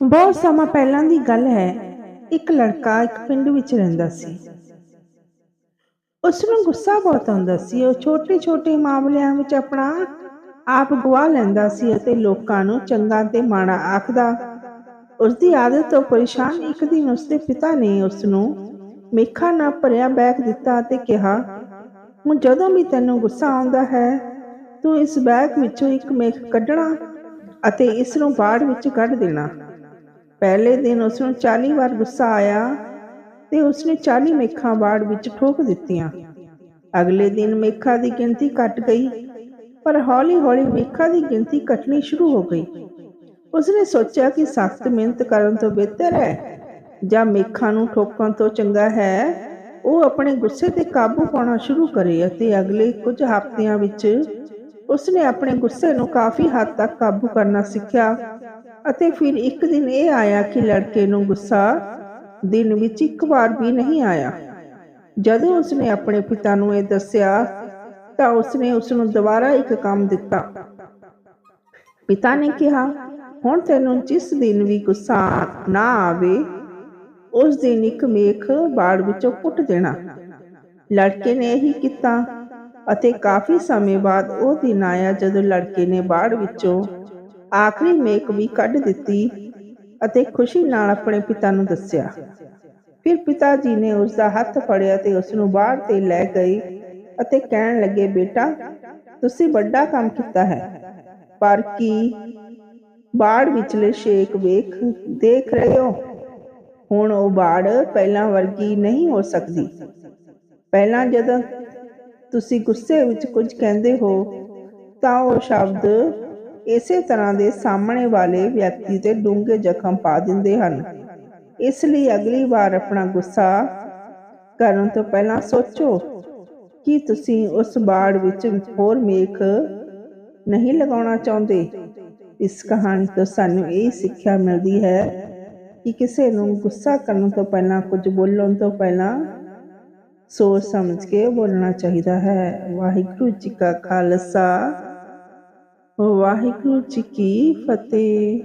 ਬਹੁਤ ਸਮਾਂ ਪਹਿਲਾਂ ਦੀ ਗੱਲ ਹੈ, ਇੱਕ ਲੜਕਾ ਇੱਕ ਪਿੰਡ ਵਿੱਚ ਰਹਿੰਦਾ ਸੀ। ਉਸ ਨੂੰ ਗੁੱਸਾ ਬਹੁਤ ਆਉਂਦਾ ਸੀ, ਉਹ ਛੋਟੇ ਛੋਟੇ ਮਾਮਲਿਆਂ ਵਿੱਚ ਆਪਣਾ ਆਪ ਗਵਾ ਲੈਂਦਾ ਸੀ ਅਤੇ ਲੋਕਾਂ ਨੂੰ ਚੰਗਾ ਤੇ ਮਾੜਾ ਆਖਦਾ। ਉਸ ਦੀ ਆਦਤ ਤੋਂ ਪਰੇਸ਼ਾਨ ਇੱਕ ਦਿਨ ਉਸ ਦੇ ਪਿਤਾ ਨੇ ਉਸ ਨੂੰ ਮੇਖਾ ਨਾਲ ਭਰਿਆ ਬੈਗ ਦਿੱਤਾ ਤੇ ਕਿਹਾ, ਹੁਣ ਜਦੋਂ ਵੀ ਤੈਨੂੰ ਗੁੱਸਾ ਆਉਂਦਾ ਹੈ, ਤੂੰ ਇਸ ਬੈਗ ਵਿੱਚੋਂ ਇੱਕ ਮੇਖ ਕੱਢਣਾ ਅਤੇ ਇਸ ਨੂੰ ਬਾੜ ਵਿੱਚ ਕੱਢ ਦੇਣਾ। ਪਹਿਲੇ ਦਿਨ ਉਸ ਨੂੰ 40 ਵਾਰ ਗੁੱਸਾ ਆਇਆ ਤੇ ਉਸਨੇ 40 ਮੇਖਾਂ ਬਾੜ ਵਿੱਚ ਠੋਕ ਦਿੱਤੀਆਂ। ਅਗਲੇ ਦਿਨ ਮੇਖਾਂ ਦੀ ਗਿਣਤੀ ਘਟ ਗਈ, ਪਰ ਹੌਲੀ-ਹੌਲੀ ਮੇਖਾਂ ਦੀ ਗਿਣਤੀ ਘਟਣੀ ਸ਼ੁਰੂ ਹੋ ਗਈ। ਉਸਨੇ ਸੋਚਿਆ ਕਿ ਸਖਤ ਮਿਹਨਤ ਕਰਨ ਤੋਂ ਬਿਹਤਰ ਹੈ, ਜਾਂ ਮੇਖਾਂ ਨੂੰ ਠੋਕਣ ਤੋਂ ਚੰਗਾ ਹੈ, ਉਹ ਆਪਣੇ ਗੁੱਸੇ ਤੇ ਕਾਬੂ ਪਾਉਣਾ ਸ਼ੁਰੂ ਕਰੇ ਅਤੇ ਅਗਲੇ ਕੁਝ ਹਫ਼ਤਿਆਂ ਵਿੱਚ ਉਸਨੇ ਆਪਣੇ ਗੁੱਸੇ ਨੂੰ ਕਾਫੀ ਹੱਦ ਤੱਕ ਕਾਬੂ ਕਰਨਾ ਸਿੱਖਿਆ। ਅਤੇ ਫਿਰ ਇੱਕ ਦਿਨ ਇਹ ਆਇਆ ਕਿ ਲੜਕੇ ਨੂੰ ਗੁੱਸਾ ਦਿਨ ਵਿੱਚ ਇੱਕ ਵਾਰ ਵੀ ਨਹੀਂ ਆਇਆ। ਜਦੋਂ ਉਸਨੇ ਆਪਣੇ ਪਿਤਾ ਨੂੰ ਇਹ ਦੱਸਿਆ, ਤਾਂ ਉਸਨੇ ਉਸ ਨੂੰ ਦੁਬਾਰਾ ਇੱਕ ਕੰਮ ਦਿੱਤਾ। ਪਿਤਾ ਨੇ ਕਿਹਾ, ਹੁਣ ਤੈਨੂੰ ਜਿਸ ਦਿਨ ਵੀ ਗੁੱਸਾ ਨਾ ਆਵੇ, ਉਸ ਦਿਨ ਇੱਕ ਮੇਖ ਬਾੜ ਵਿੱਚੋਂ ਪੁੱਟ ਦੇਣਾ। ਲੜਕੇ ਨੇ ਇਹੀ ਕੀਤਾ ਅਤੇ ਕਾਫੀ ਸਮੇਂ ਬਾਅਦ ਉਹ ਦਿਨ ਆਇਆ ਜਦੋਂ ਲੜਕੇ ਨੇ ਬਾੜ ਵਿੱਚੋਂ ਆਖਰੀ ਮੇਕ ਵੀ ਕੱਢ ਦਿੱਤੀ ਅਤੇ ਖੁਸ਼ੀ ਨਾਲ ਆਪਣੇ ਪਿਤਾ ਨੂੰ ਦੱਸਿਆ। ਫਿਰ ਪਿਤਾ ਜੀ ਨੇ ਉਸ ਦਾ ਹੱਥ ਫੜਿਆ ਤੇ ਉਸ ਨੂੰ ਬਾਹਰ ਤੇ ਲੈ ਗਏ ਅਤੇ ਕਹਿਣ ਲੱਗੇ, ਬੇਟਾ, ਤੁਸੀਂ ਵੱਡਾ ਕੰਮ ਕੀਤਾ ਹੈ, ਪਰ ਕੀ ਬਾੜ ਵਿਚਲੇ ਸ਼ੇਕ ਵੇਖ, ਦੇਖ ਰਹੇ ਹੋ? ਹੁਣ ਉਹ ਬਾੜ ਪਹਿਲਾਂ ਵਰਗੀ ਨਹੀਂ ਹੋ ਸਕਦੀ। ਪਹਿਲਾਂ ਜਦੋਂ ਤੁਸੀਂ ਗੁੱਸੇ ਵਿੱਚ ਕੁਝ ਕਹਿੰਦੇ ਹੋ, ਤਾਂ ਉਹ ਸ਼ਬਦ ਇਸੇ ਤਰ੍ਹਾਂ ਦੇ ਸਾਹਮਣੇ ਵਾਲੇ ਵਿਅਕਤੀ ਤੇ ਡੂੰਘੇ ਜ਼ਖਮ ਪਾ ਦਿੰਦੇ ਹਨ। ਇਸ ਲਈ ਅਗਲੀ ਵਾਰ ਆਪਣਾ ਗੁੱਸਾ ਕਰਨ ਤੋਂ ਪਹਿਲਾਂ ਸੋਚੋ ਕਿ ਤੁਸੀਂ ਉਸ ਬਾੜ ਵਿੱਚ ਹੋਰ ਮੇਖ ਨਹੀਂ ਲਗਾਉਣਾ ਚਾਹੁੰਦੇ। ਇਸ ਕਹਾਣੀ ਤੋਂ ਸਾਨੂੰ ਇਹ ਸਿੱਖਿਆ ਮਿਲਦੀ ਹੈ ਕਿ ਕਿਸੇ ਨੂੰ ਗੁੱਸਾ ਕਰਨ ਤੋਂ ਪਹਿਲਾਂ, ਕੁਝ ਬੋਲਣ ਤੋਂ ਪਹਿਲਾਂ ਸੋਚ ਸਮਝ ਕੇ ਬੋਲਣਾ ਚਾਹੀਦਾ ਹੈ। ਵਾਹਿਗੁਰੂ ਜੀ ਕਾ ਖਾਲਸਾ। ਵਾਹਿਗੁਰੂ ਜੀ ਕੀ ਫਤਿਹ।